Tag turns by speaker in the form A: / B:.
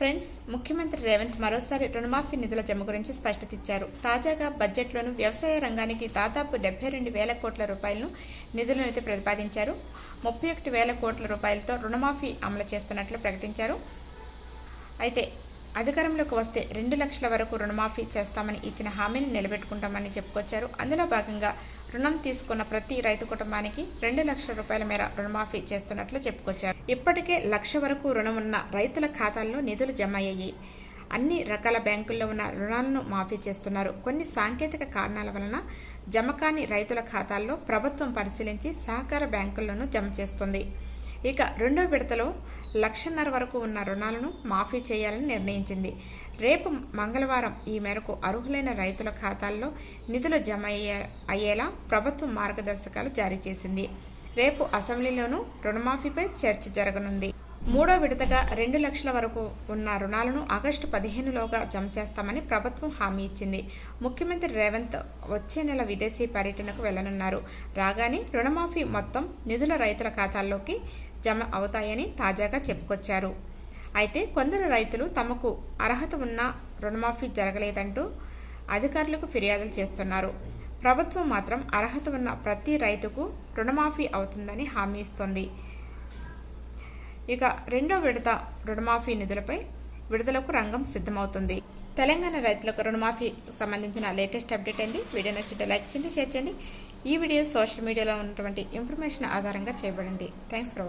A: Friends ముఖ్యమంత్రి రేవంత్ మరోసారి రుణమాఫీ నిధుల జమ గురించి స్పష్టత ఇచ్చారు. తాజాగా బడ్జెట్లోను వ్యవసాయ రంగానికి దాదాపు డెబ్బై రెండు వేల కోట్ల రూపాయలను నిధులనైతే ప్రతిపాదించారు. ముప్పై ఒకటి వేల కోట్ల రూపాయలతో రుణమాఫీ అమలు చేస్తున్నట్లు ప్రకటించారు. అయితే అధికారంలోకి వస్తే రెండు లక్షల వరకు రుణమాఫీ చేస్తామని ఇచ్చిన హామీని నిలబెట్టుకుంటామని చెప్పుకొచ్చారు. అందులో భాగంగా రుణం తీసుకున్న ప్రతి రైతు కుటుంబానికి రెండు లక్షల రూపాయల మేర రుణమాఫీ చేస్తున్నట్లు చెప్పుకొచ్చారు. ఇప్పటికే లక్ష వరకు రుణం ఉన్న రైతుల ఖాతాల్లో నిధులు జమ అయ్యాయి అన్ని రకాల బ్యాంకుల్లో ఉన్న రుణాలను మాఫీ చేస్తున్నారు. కొన్ని సాంకేతిక కారణాల వలన జమ కాని రైతుల ఖాతాల్లో ప్రభుత్వం పరిశీలించి సహకార బ్యాంకుల్లోనూ జమ చేస్తుంది. ఇక రెండో విడతలో లక్షన్నర వరకు ఉన్న రుణాలను మాఫీ చేయాలని నిర్ణయించింది. రేపు మంగళవారం ఈ మేరకు అర్హులైన రైతుల ఖాతాల్లో నిధులు జమ అయ్యే అయ్యేలా ప్రభుత్వం మార్గదర్శకాలు జారీ చేసింది. రేపు అసెంబ్లీలోనూ రుణమాఫీపై చర్చ జరగనుంది. మూడో విడతగా రెండు లక్షల వరకు ఉన్న రుణాలను ఆగస్టు పదిహేనులోగా జమ చేస్తామని ప్రభుత్వం హామీ ఇచ్చింది. ముఖ్యమంత్రి రేవంత్ వచ్చే నెల విదేశీ పర్యటనకు వెళ్ళనున్నారు రాగానే రుణమాఫీ మొత్తం నిధుల రైతుల ఖాతాల్లోకి జమ అవుతాయని తాజాగా చెప్పుకొచ్చారు. అయితే కొందరు రైతులు తమకు అర్హత ఉన్న రుణమాఫీ జరగలేదంటూ అధికారులకు ఫిర్యాదులు చేస్తున్నారు. ప్రభుత్వం మాత్రం అర్హత ఉన్న ప్రతి రైతుకు రుణమాఫీ అవుతుందని హామీ ఇస్తోంది. ఇక రెండో విడత రుణమాఫీ నిధులపై విడుదలకు రంగం సిద్ధమవుతుంది. తెలంగాణ రైతులకు రుణమాఫీ సంబంధించిన లేటెస్ట్ అప్డేట్ అండి. వీడియో నచ్చితే లైక్ చేయండి షేర్ చేయండి. ఈ వీడియో సోషల్ మీడియాలో ఉన్నటువంటి ఇన్ఫర్మేషన్ ఆధారంగా చేయబడింది. Thanks for watching